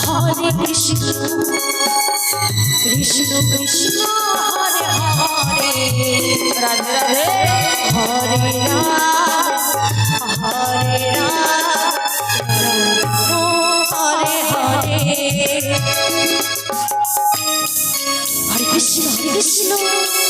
Hare Krishna Krishna Krishna Hare Hare Radhe Radhe Hare Ram Hare Ram Hare Hare Hare Krishna Hare Krishna